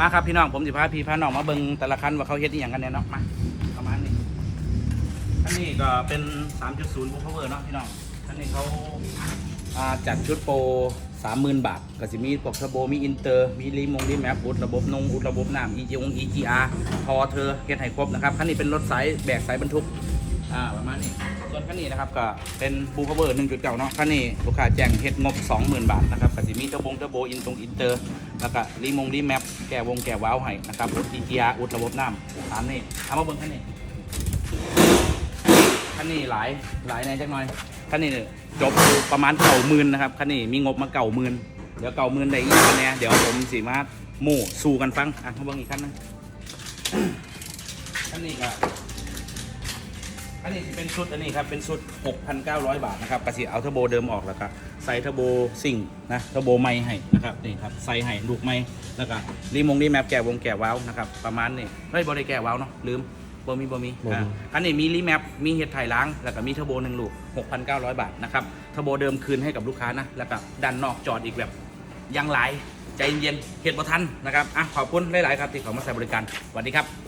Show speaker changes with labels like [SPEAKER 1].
[SPEAKER 1] มาครับพี่น้องผมสิพาพี่พาน้องมาเบิ่งแต่ละคันว่าเขาเฮ็ดอหย่างกันเนี่ยเนาะมาประมาณนี้อันนี้ก็เป็น 3.0 Blue Power เนาะพี่น้องอันนี้เขาอ่าจัดชุดโปร30,000 บาทก็สิมีพวกเทอร์โบมีอินเตอร์มีรีมงรีแมปอุดระบบนงอุดระบบน้ำ EG ง EGR พอเธอเฮ็ดให้ครบนะครับคันนี้เป็นรถสายแบกสายบรรทุกอ่าประมาณนี้ส่วนคันนี้นะครับก็เป็นบูพาเวอร์1.9เนาะคันนี้ลูกค้าแจ้งเฮ็ดงบ 20,000 บาทนะครับก็สิมีเทอร์โบงเทอร์โบอินตรงอินเตอร์ แล้วก็รีมงรีแมปแก้วงแก้ว้าวให้นะครับอุด EGR อุดระบบน้ำตามนี้เอามาเบิ่งคันนี้คันนี้หลายหลายในจักหน่อยคันนี้เนี่ยจบอยู่ประมาณเก่าหมื่นนะครับคันนี้มีงบมาเก่าหมื่นเดี๋ยวเก่าหมื่นได้อีกคันเนี้ยเดี๋ยวผมสิมาหมู่สู่กันฟังอะมาเบิ่งอีกคันนึงคันนี้ก็ อันนี้สิเป็นชุดอันนี้ครับเป็นชุด 6,900 บาทนะครับกระสีเอาเทอร์โบเดิมออกแล้วก็ใส่เทอร์โบซิ่งนะเทอร์โบไม่ให้นะครับนี่ครับใส่ให้ลูกไม่แล้วก็รีมงรีแมปแกะวงแกะว้าวนะครับประมาณนี้เฮ้ยบริแกะว้าวเนาะลืมบ่มีบ่มี
[SPEAKER 2] บ่มี
[SPEAKER 1] อ่าอันนี้มีรีแมปมีเห็ดไถ่ล้าง แล้วก็มีเทอร์โบหนึ่งลูก 6,900 บาทนะครับเทอร์โบเดิมคืนให้กับลูกค้านะแล้วก็ดันนอกจอดอีกแบบยังหลายใจเย็นๆเห็ดบ่ทันนะครับอะขอบคุณหลายๆครับที่เขามาใส่บริการสวัสดีครับ